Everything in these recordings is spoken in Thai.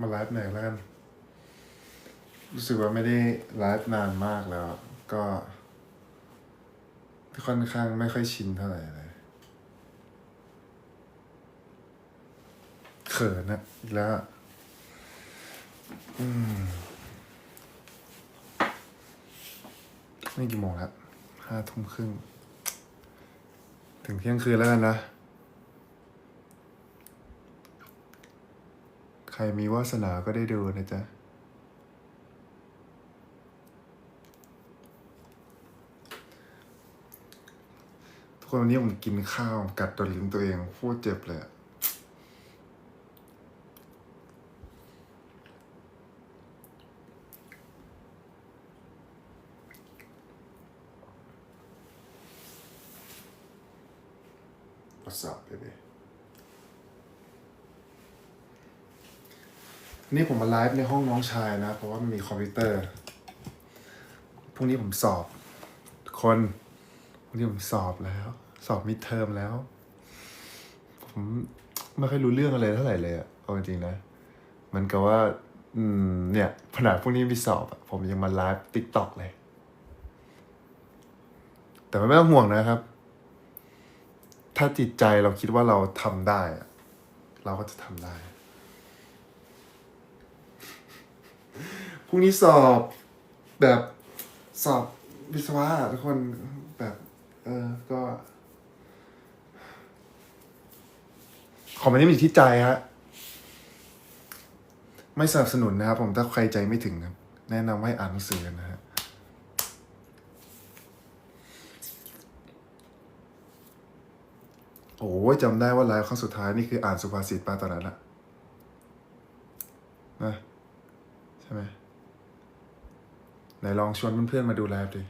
มาไลฟ์หน่อยแล้วกันรู้สึกว่าไม่ได้ไลฟ์นานมากแล้ว ก็ค่อนข้างไม่ค่อยชินเท่าไหร่เลยเขินนะอีกแล้วอะอืมนี่กี่โมงแล้วห้าทุ่มครึ่ง ถึงเที่ยงคืนแล้วกันนะ ใค รมีวาสนาก็ได้ดูนะจ๊ะ ทุกคนวันนี้ผมกินข้าวกัดตัวลิ้นตัวเองโคตรเจ็บเลยอะประสาทไปเลย นี่ผมมาไลฟ์ในห้องน้องชายนะ เพราะว่ามันมีคอมพิวเตอร์ พรุ่งนี้ผมสอบทุกคนวันนี้ผมสอบแล้ว สอบมิดเทอมแล้ว ผมไม่ค่อยรู้เรื่องอะไรเท่าไหร่เลยอะเอาจริงๆนะ มันกับว่า อืม เนี่ยขนาดพวกนี้มีสอบอะผมยังมาไลฟ์ติ๊กต็อกเลย แต่ไม่ต้องห่วงนะครับ ถ้าจิตใจเราคิดว่าเราทำได้ เราก็จะทำได้ พ รุ่งนี้สอบแบบสอบวิศวะทุกคนแบบ เออก็ ขอมันนี้มีที่ใจฮะไม่สนับสนุนนะครับ ผมถ้าใครใจไม่ถึงครับแนะนำให้อ่านหนังสือกันนะฮะโอ้ยจำได้ว่าไลฟ์ครั้งสุดท้ายนี่คืออ่านสุภาษิตมาตอนนั้นอะนะใช่ไหมไหน ลองชวนเพื่อนๆมาดูแลดิ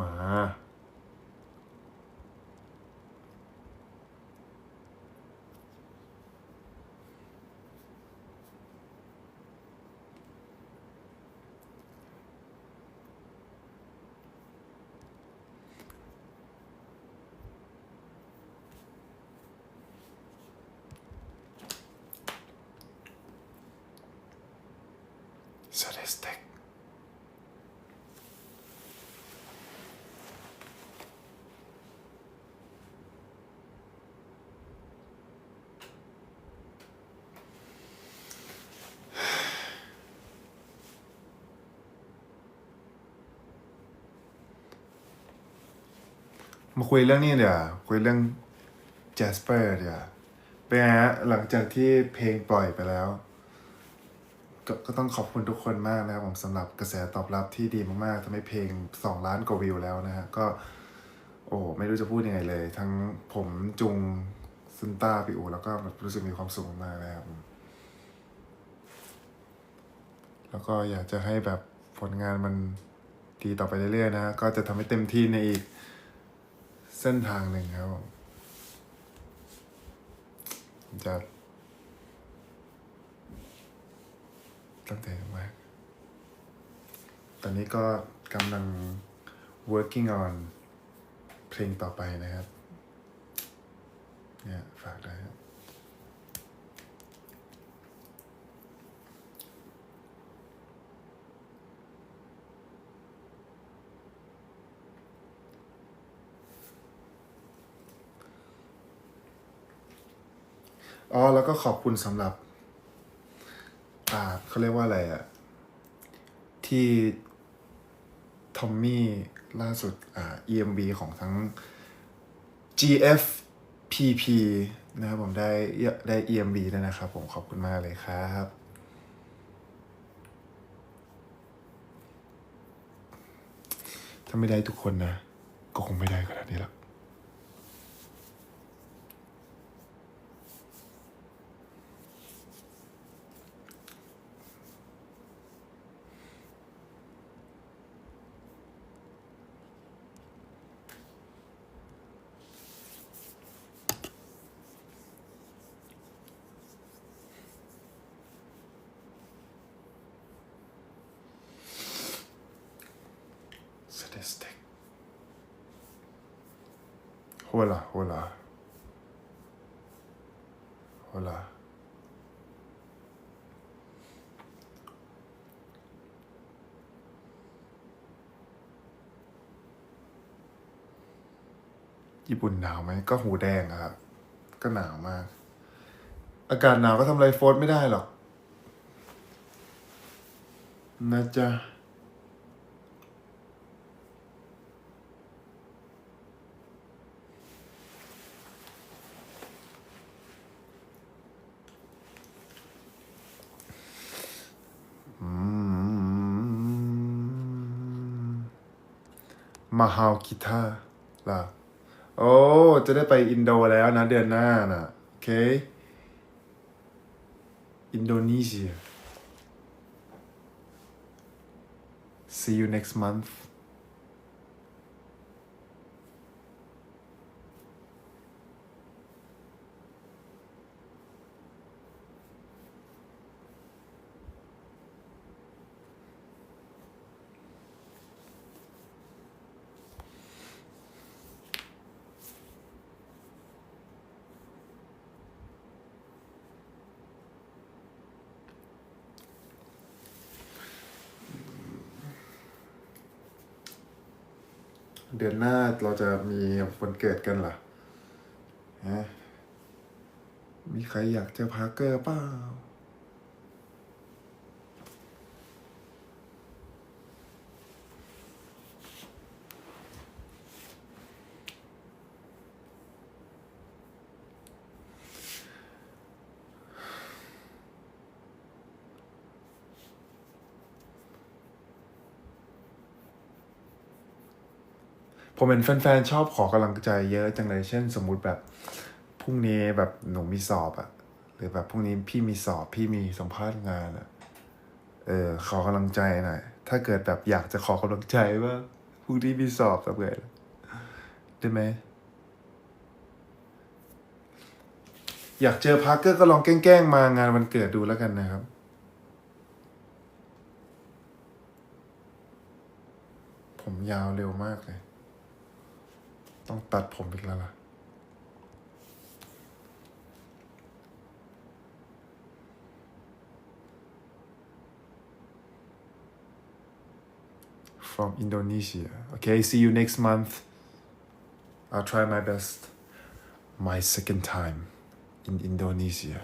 มา Sadistic มาคุยเรื่องนี้เดี๋ยวคุยเรื่อง Jasper เดี๋ยวเป็นไงฮะหลังจากที่เพลงปล่อยไปแล้ว ก็ก็ต้องขอบคุณทุกคนมากนะครับผมสำหรับกระแสตอบรับที่ดีมากๆทำให้เพลง 2 ล้านกว่าวิวแล้วนะฮะก็ โอ้ไม่รู้จะพูดยังไงเลย ทั้งผมจุงซุนต้าพี่อูแล้วก็รู้สึกมีความสุขมากนะครับแล้วก็อยากจะให้แบบผลงานมันดีต่อไปเรื่อยๆนะ ก็จะทำให้เต็มที่ในอีกเส้นทางหนึ่งครับผมจะ ตั้งใจมากตอนนี้ก็กำลัง working on เพลงต่อไปนะครับ เนี่ย ฝากได้ครับอ๋อ แล้วก็ขอบคุณสำหรับ เขาเรียกว่าอะไรอะที่ทอมมี่ล่าสุดอ่า EMB ของทั้ง GF PP นะครับผมได้ได้ EMB ด้วยนะครับผมขอบคุณมากเลยครับถ้าไม่ได้ทุกคนนะ ก็คงไม่ได้ขนาดนี้หรอก sadistic โฮล่าโฮล่าโฮล่าญี่ปุ่นหนาวไหมก็หูแดงอะครับ ก็หนาวมาก อากาศหนาวก็ทำอะไรโฟร์ไม่ได้หรอก นะจ๊ะ มาฮาวกีตาร์ล่ะ โอ้ จะได้ไปอินโดแล้วนะ เดือนหน้าน่ะโอเค อินโดนีเซีย see you next month เดือนหน้าเราจะมีวันเกิดกันเหรอฮะมีใครอยากเจอพาร์เกอร์เปล่า ผมเห็นแฟนๆชอบขอกำลังใจเยอะจังเลยเช่น สมมุติแบบพรุ่งนี้แบบหนูมีสอบอะหรือแบบพรุ่งนี้พี่มีสอบพี่มีสัมภาษณ์งานอะเออขอกำลังใจหน่อยถ้าเกิดแบบอยากจะขอกำลังใจว่าพรุ่งนี้มีสอบทำไงล่ะได้ไหมอยากเจอพาร์เกอร์ก็ลองแกล้งๆมางานวันเกิดดูแล้วกันนะครับ ผมยาวเร็วมากเลย ต้องตัดผมอีกแล้วล่ะ from Indonesia. Okay, see you next month. I'll try my best. My second time in Indonesia.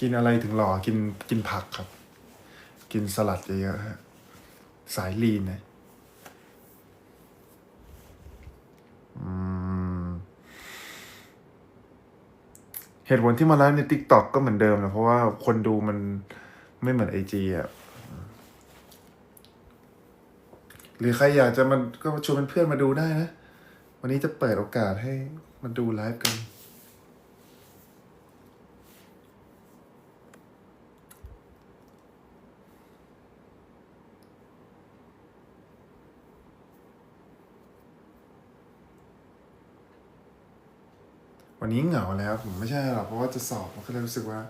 กินอะไรถึงหล่อ กินกินผักครับ กินสลัดเยอะๆฮะ สายลีนนะอืมเหตุผลที่มาไลฟ์ใน t ิ k t o k ก็เหมือนเดิมนะ เพราะว่าคนดูมันไม่เหมือนไอจีอะ หรือใครอยากจะมันก็ชวนเพื่อนมาดูได้นะ วันนี้จะเปิดโอกาสให้มาดูไลฟ์กัน วันนี้เหงาแล้ว ผมไม่ใช่หรอกเพราะว่าจะสอบมันก็เลยรู้สึกว่า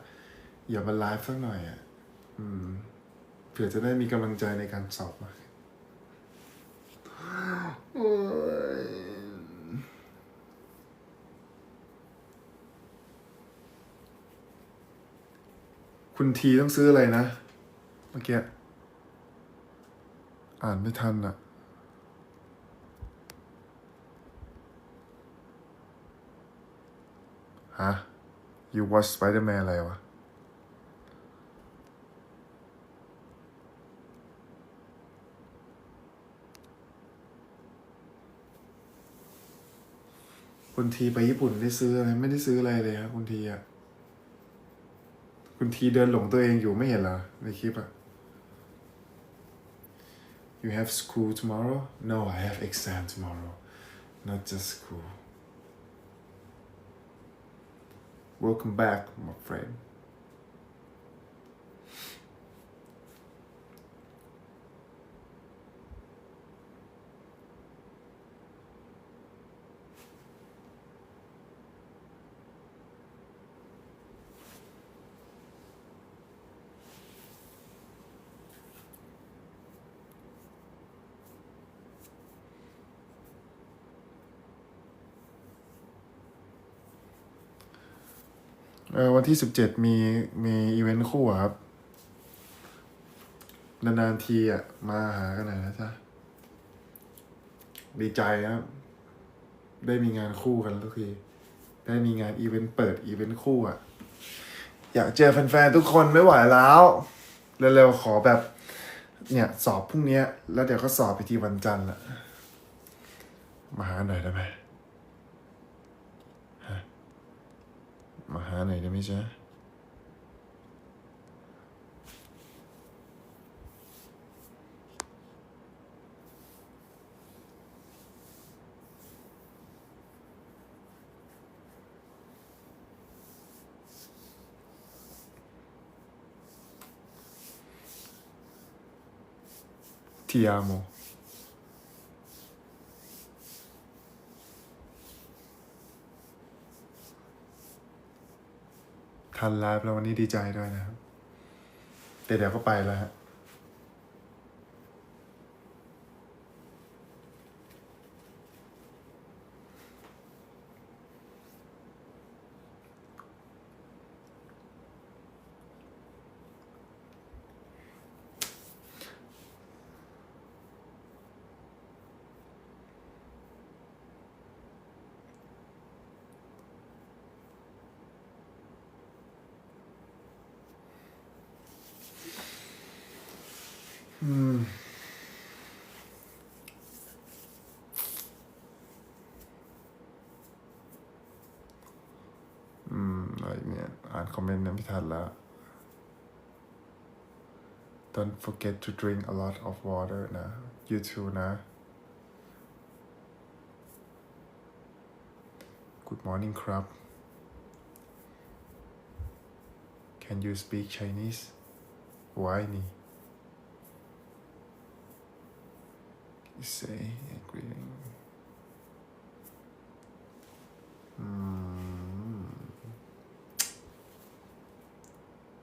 อย่ามาไลฟ์สักหน่อยอะอืมเผื่อจะได้มีกำลังใจในการสอบมากคุณทีต้องซื้ออะไรนะ เมื่อกี้อ่านไม่ทันอะ ฮะ you watch Spider-Man อะไรวะ คุณทีไปญี่ปุ่นได้ซื้ออะไร ไม่ได้ซื้ออะไรเลยครับคุณทีอะ คุณทีเดินหลงตัวเองอยู่ไม่เห็นเหรอ ในคลิปอะ You have school tomorrow? No, I have exam tomorrow. Not just school. Welcome back, my friend. วันที่สิบเจ็ดมีมีอีเวนต์คู่ครับ นานๆทีอะ มาหากันหน่อยนะจ๊ะ ดีใจครับ ได้มีงานคู่กันทุกที ได้มีงานอีเวนต์เปิดอีเวนต์คู่อะ อยากเจอแฟนๆทุกคนไม่ไหวแล้ว เร็วๆขอแบบ เนี่ย สอบพรุ่งนี้แล้วเดี๋ยวก็สอบไปทีวันจันทร์ละมาหาหน่อยได้ไหมฮะ มาหาหน่อยได้ไหมจ๊ะ Ti amo. ทันไลฟ์แล้ววันนี้ดีใจด้วยนะครับแต่เดี๋ยวก็ไปแล้วฮะ อืม อืมอะไรเนี่ย อ่านคอมเมนต์เนี่ยไม่ทันแล้ว Don't forget to drink a lot of water นะ you too นะ Good morning ครับ Can you speak Chinese Why นี่ say greeting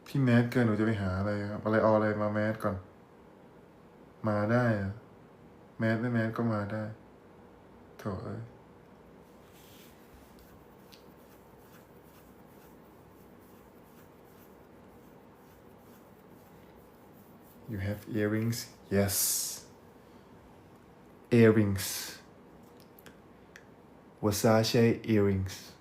พี่แมสเกินหนูจะไปหาอะไรครับ อะไรเอาอะไรมาแมสก่อน มาได้อะแมสไม่แมสก็มาได้โถเอ้ย You have earrings? Yes. Earrings. Versace earrings.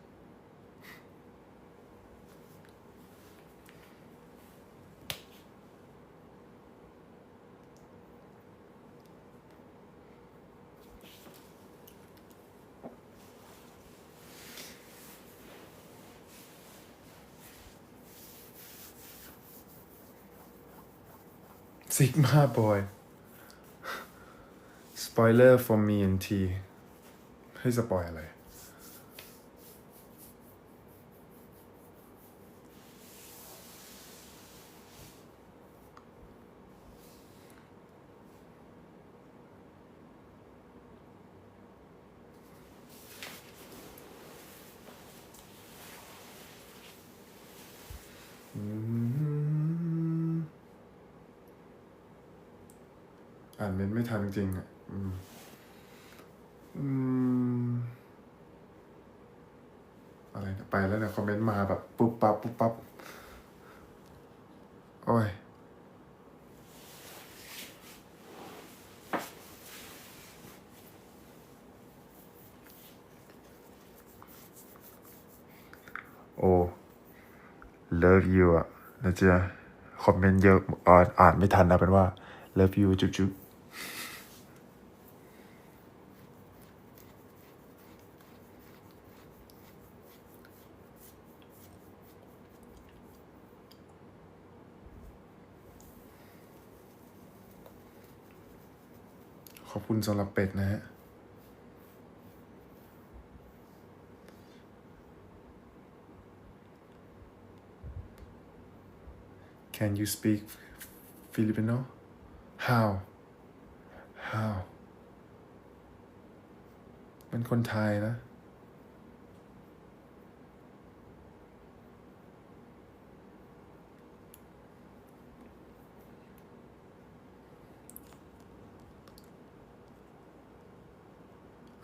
Sigma boy. Spoiler for me and T ให้สปอยอะไร อ่านเมนต์ไม่ทันจริงๆอะ อืมอะไรนะไปแล้วเนี่ยคอมเมนต์มาแบบปุ๊บปั๊บปุ๊บปั๊บโอ้ยโอ้ love you อะนะจ๊ะคอมเมนต์เยอะอ่านอ่านไม่ทันนะเป็นว่า love you จุ๊บ อบคุณสำหรับเป็ดนะฮะ Can you speak Filipino? How? How? เป็นคนไทยนะ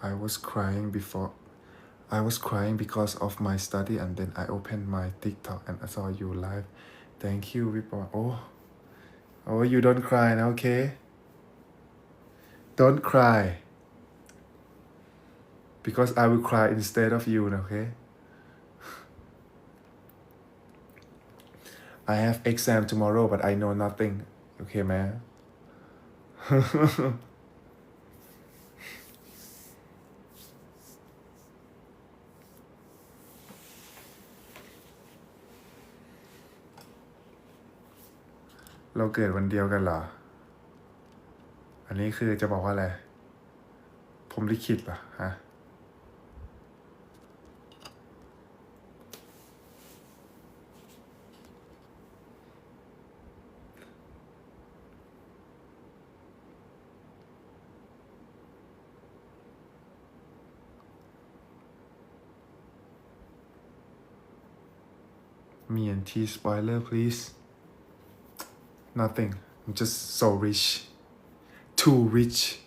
I was crying before. I was crying because of my study and then I opened my TikTok and I saw you live. Thank you, Reborn. Oh, oh, you don't cry now, okay? Don't cry. Because I will cry instead of you, okay? I have exam tomorrow, but I know nothing. Okay, man. เราเกิดวันเดียวกันเหรอ อันนี้คือจะบอกว่าอะไร ผมลิขิตป่ะฮะ Me and T spoiler please nothing I'm just so rich too rich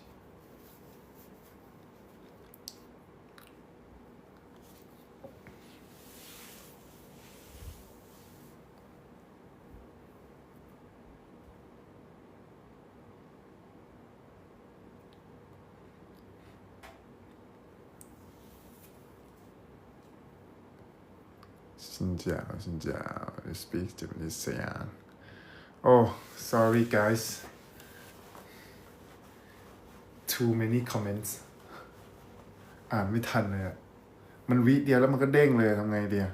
ชินเจ้าชินเจ้า I speak Japanese เสียง Oh sorry guys too many comments อ่านไม่ทันเลยอะมันวิเดียวแล้วมันก็เด้งเลยทำไงเดีย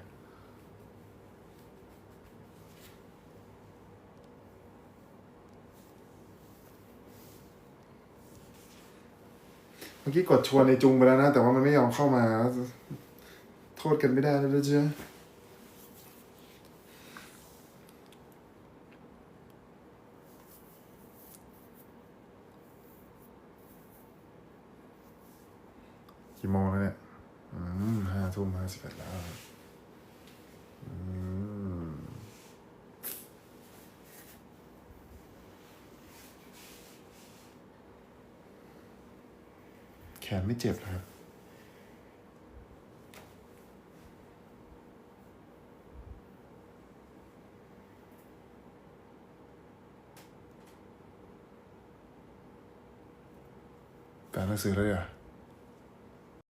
เมื่อกี้กดชวนในจุงไปแล้วนะ แต่ว่ามันไม่ยอมเข้ามา โทษกันไม่ได้แล้วเจ้า กี่โมงแล้วเนี่ย อืมห้าทุ่มห้าสิบเอ็ดแล้วอืมแขนไม่เจ็บครับแต่หนังสือเลยเหรอะ